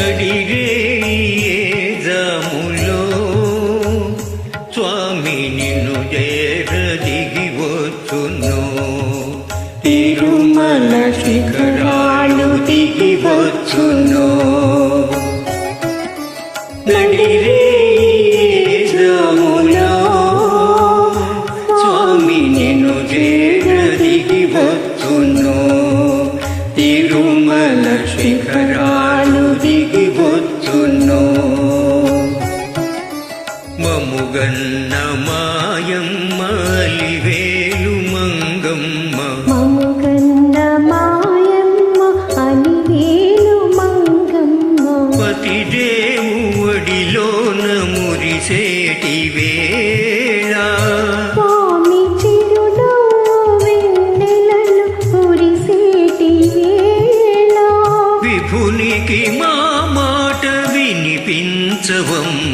నడిరే జాములో? స్వామి నిన్ను చేర దిగి వచ్చును. తిరుమల శిఖరాలు దిగి వచ్చును. నడిరే జాములో? స్వామి నిన్ను చేర దిగి వచ్చును. తిరుమల శిఖరాలు మముగన్న మాయమ్మలివేలు మంగమ్మ. మముగన్న మాయమ్మ అలివేలు మంగమ్మ. పతిదేవు ఒడిలోన మురిసేటి వేళ. స్వామి చిరునవ్వు వెన్నెలలు కురిసేటి వేళ. విభునికి మా మాట వినిపించవమ్మా.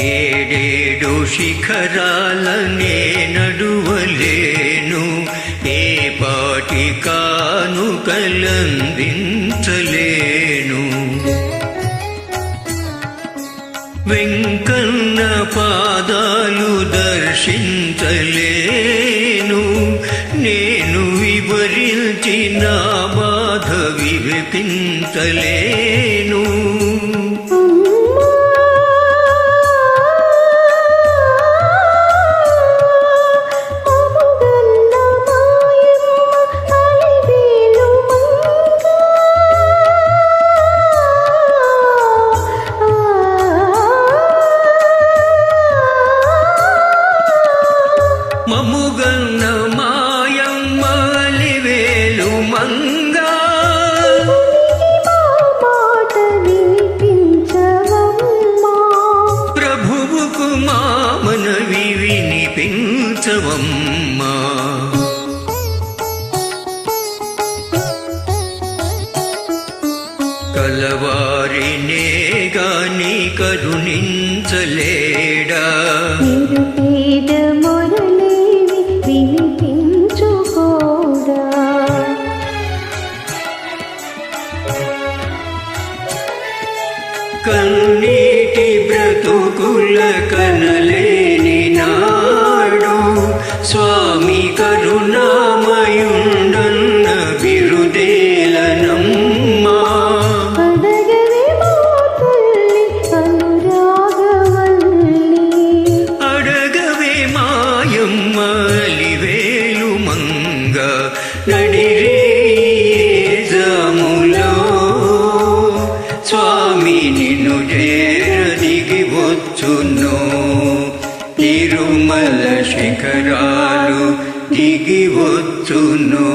ఏడేడు శిఖరాలనే నడువలేను ఏ పాటికాను కలందించలేను. వెంకన్న పాదాలు దర్శించలేను నేను వివరించిన బాధ వివపించలేను. మముగన్న మాయమ్మలివేలు మంగా. వినిపించవమ్మా. కలవారినే గాని కరుణించలేడా? బ్రతుకుల కనలేని నాడు స్వామి కరుణామయుండన్న బిరుదేలనమ్మా. అడగవే మా తల్లి అనురాగవల్లి. అడగవే మాయమ్మలివేలు మంగ నడిరే జాములో. స్వామి శిఖరాలు దిగి వచ్చును.